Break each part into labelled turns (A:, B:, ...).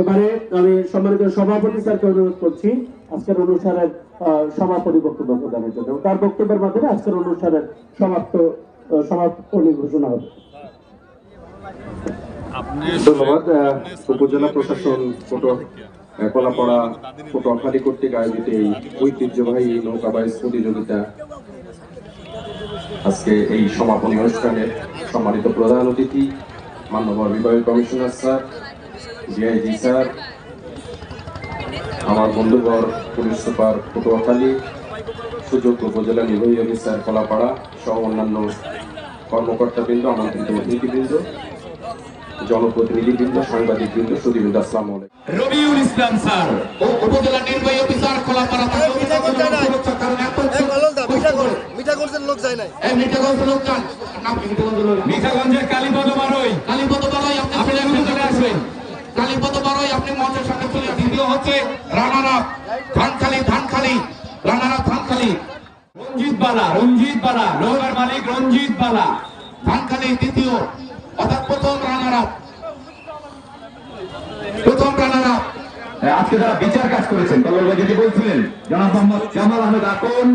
A: এবারে আমি সম্মানিত সভাপতি স্যারকে অনুরোধ করছি আজকের অনুষ্ঠানের সমাপনী বক্তব্য প্রদানের জন্য। তার বক্তব্যের মাধ্যমে আজকের অনুষ্ঠানের সমাপ্ত সমাপনী ঘোষণা হবে।
B: ধন্যবাদ উপজেলা প্রশাসন ছোট কলাপাড়া পটুয়াখালী কর্তৃক আয়োজিত এই ঐতিহ্যবাহী নৌকা বাইস প্রতিযোগিতা আজকে এই সমাপনী অনুষ্ঠানে সম্মানিত প্রধান অতিথি মান্যবর বিভাগীয় কমিশনার স্যার ডিআইজি স্যার আমার বন্ধুবর পুলিশ সুপার পটুয়াখালী সুযোগ্য উপজেলা নির্বাহী অফিসার কলাপাড়া সহ অন্যান্য কর্মকর্তাবৃন্দ আমন্ত্রিত অতিথিবৃন্দ জনপ্রতিনিধিবৃন্দ সাংবাদিকবৃন্দ সুদীবৃন্দ আসসালামু
C: রবিউল ইসলাম স্যার ও উপজেলা নির্বাহী অফিসার খোলাপাড়া তাকে
D: মিঠা কোন যায় নাই?
C: সুরক্ষা কারণে এত
D: এ কলল দা মিঠা কোন মিঠা কোন লোক যায় নাই।
C: লোক যান
E: মিঠাগঞ্জের কালীপদ বারোই
C: কালীপদ বারোই আপনি
E: আপনি
C: চলে
E: এখন চলে আসবেন
C: কালীপদ বারোই আপনি মঞ্চের সামনে চলে দ্বিতীয় হচ্ছে রানারা ধানখালি ধানখালি, রানারা ধানখালি।
E: রঞ্জিত বালা রঞ্জিত বালা নৌকার মালিক রঞ্জিত বালা।
C: ধানখালি দ্বিতীয়, অর্থাৎ প্রথম রানারা। প্রথম রানারা।
E: আজকে যারা বিচার কাজ করেছেন তল্লাল ভাই যেটি বলছিলেন, জনাব মোহাম্মদ জামাল আহমেদ আকন,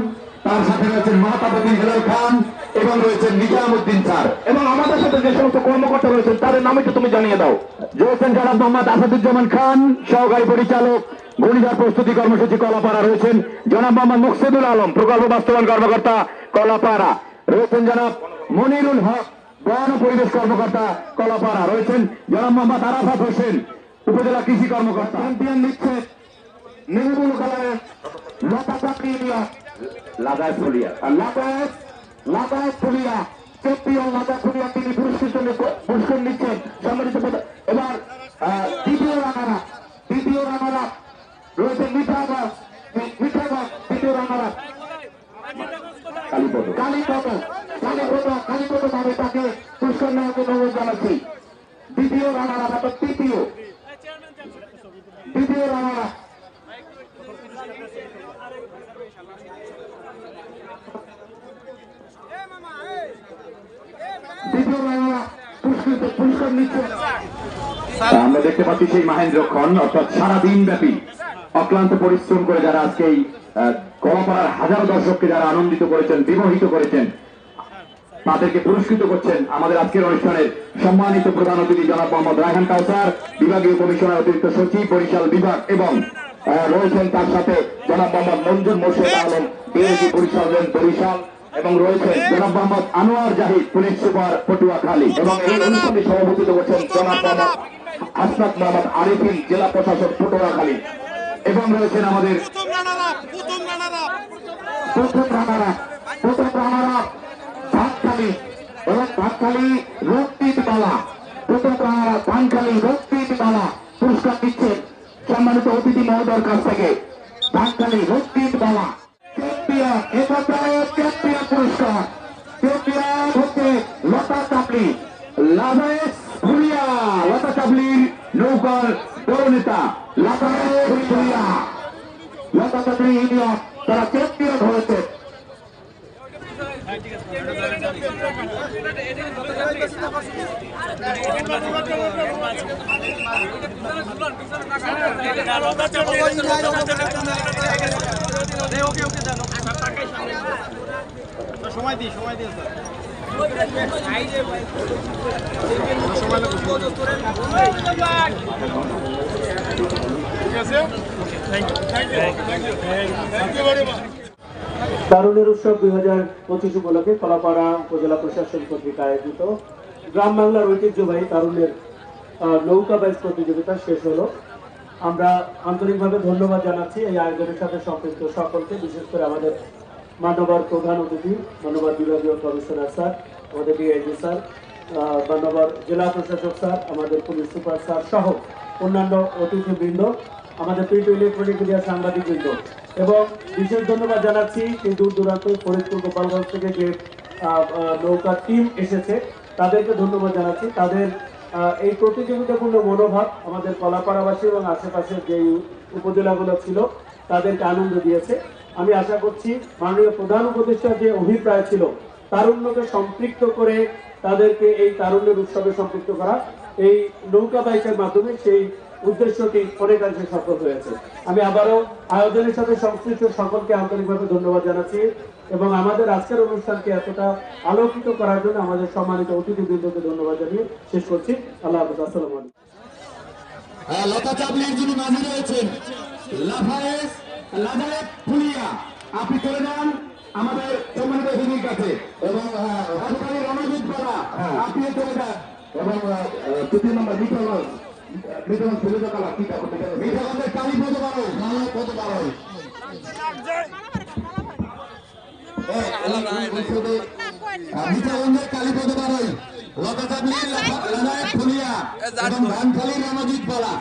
E: তার সাথে রয়েছেন মাহতাবুদ্দিন হেলাল খান এবং রয়েছেন নিজামুদ্দিন স্যার। এবং আমাদের সাথে যে সমস্ত কর্মকর্তা রয়েছেন তাদের নাম একটু তুমি জানিয়ে দাও। রয়েছেন জনাব মোহাম্মদ আসাদুজ্জামান খান সহকারী পরিচালক ঘূর্ণিঝড় প্রস্তুতি কর্মসূচি কলাপাড়া রয়েছেন। জনাব মোহাম্মদ মুকসিদুল আলম প্রকল্প বাস্তবায়ন কর্মকর্তা কলাপাড়া। রয়েছেন জনাব মনিরুল হক বন পরিবেশ কর্মকর্তা কলাপাড়া। রয়েছেন জনাব মোহাম্মদ আরাফাত হোসেন উপজেলা কৃষি কর্মকর্তা। চ্যাম্পিয়ন নিচ্ছে মেহবুল কালারের লতা চাকরি লাগায় ফুলিয়া। লাগায় লাগায় ফুলিয়া চ্যাম্পিয়ন লাগায় ফুলিয়া তিনি পুরস্কৃত পুরস্কার নিচ্ছেন সম্মানিত। এবার দ্বিতীয় রানারা দ্বিতীয় রানারা রয়েছে মিঠাগঞ্জ মিঠাগঞ্জ দ্বিতীয় রানারা। কালীপদ। কালীপদ কালীপদ কালীপদ ভাবে তাকে পুরস্কার নেওয়ার জন্য অনুরোধ জানাচ্ছি। দ্বিতীয় রানারা তৃতীয়। দ্বিতীয় রানারা দ্বিতীয় রানারা পুরস্কৃত পুরস্কার নিচ্ছে আমরা দেখতে পাচ্ছি সেই মাহেন্দ্রক্ষণ অর্থাৎ সারাদিন ব্যাপী অক্লান্ত পরিশ্রম করে যারা আজকে এই কলাপাড়ার হাজার দর্শককে যারা আনন্দিত করেছেন বিমোহিত করেছেন তাদেরকে পুরস্কৃত করছেন আমাদের আজকের অনুষ্ঠানের সম্মানিত প্রধান অতিথি জনাব মোহাম্মদ রায়হান কাউসার বিভাগীয় কমিশনার অতিরিক্ত সচিব বরিশাল বিভাগ এবং আহ, রয়েছেন তার সাথে জনাব মোহাম্মদ মঞ্জুর মোর্শেদ আলম ডিএসি বরিশাল বরিশাল এবং রয়েছেন জনাব মোহাম্মদ আনোয়ার জাহিদ পুলিশ সুপার পটুয়াখালী। এবং এই অনুষ্ঠানে সভাপতিত্ব করছেন জনাব! মোহাম্মদ হাসনাত মোহাম্মদ আরিফিন জেলা প্রশাসক পটুয়াখালী। এবং রয়েছেন আমাদের
D: প্রথম রানারা প্রথম রানারা
C: প্রথম রানারা প্রথম রানারা ধানখালি এবং ধানখালি রক্তিত বালা। প্রথম রানারা ধানখালি রক্তিত বালা। পুরস্কার দিচ্ছেন সম্মানিত অতিথি মহোদয়ের কাছ থেকে। ধানখালি রক্তিত বালা। চ্যাম্পিয়ন এবছর চ্যাম্পিয়ন পুরস্কার চ্যাম্পিয়ন হচ্ছে লতা চাপলি লাভেশ ভুলিয়া লতা চাপলির নৌকার বড় নেতা লাভেশ ভুলিয়া লতা চাপলি ইউনিয়ন তারা চ্যাম্পিয়ন হয়েছে
D: সময় দিই সময় দিই
A: তারুণের উৎসব দুই হাজার পঁচিশ উপলক্ষে কলাপাড়া উপজেলা প্রশাসন কর্তৃক আয়োজিত গ্রাম বাংলার ঐতিহ্যবাহী তারুণের নৌকা বাইচ প্রতিযোগিতা শেষ হলো। আমরা আন্তরিকভাবে ধন্যবাদ জানাচ্ছি এই আয়োজনের সাথে সম্পৃক্ত সকলকে, বিশেষ করে আমাদের মানবর প্রধান অতিথি, মানবর বিভাগীয় কমিশনার স্যার, আমাদের ডিআইজি স্যার মানবর জেলা প্রশাসক স্যার, আমাদের পুলিশ সুপার স্যার সহ অন্যান্য অতিথিবৃন্দ, আমাদের প্রিন্ট ইলেকট্রনিক মিডিয়া সাংবাদিকবৃন্দ। এবং বিশেষ ধন্যবাদ জানাচ্ছি এই দূর দূরান্ত ফরিদপুর গোপালগঞ্জ থেকে যে নৌকা টিম এসেছে, তাদেরকে ধন্যবাদ জানাচ্ছি। তাদের এই প্রতিযোগিতাপূর্ণ মনোভাব আমাদের কলাপাড়াবাসী এবং আশেপাশের যে উপজেলাগুলো ছিল, তাদেরকে আনন্দ দিয়েছে। আমি আশা করছি মাননীয় প্রধান উপদেষ্টার যে অভিপ্রায় ছিল তারুণ্যকে সম্পৃক্ত করে তাদেরকে এই তারুণ্যের উৎসবে সম্পৃক্ত করা এই নৌকা বাইকের মাধ্যমে সেই উদ্দেশ্যটি অনেকাংশে সফল হয়েছে আমি আবারও আয়োজনের সাথে সংশ্লিষ্ট সকলকে আন্তরিকভাবে ধন্যবাদ জানাচ্ছি এবং আমাদের আজকের অনুষ্ঠানকে এতটা আলোকিত করার জন্য আমাদের সম্মানিত অতিথিবৃন্দকে ধন্যবাদ জানিয়ে শেষ করছি আল্লাহ হাফিজ আসসালামু
E: লতা আমাদের সম্মানিত অতিথির কাছে এবং আপনি চলে যান এবং তৃতীয় নম্বর মিঠাগঞ্জ মিঠাগঞ্জ ফিরোজ কালা কি করতে মিঠাগঞ্জের কালী পদ বারো ভালো পদ বারো মিঠাগঞ্জের কালী পদ বারোই লতা চাবলির লাফায়েত ফুলিয়া এবং ধানখালী রণজিৎ পাড়া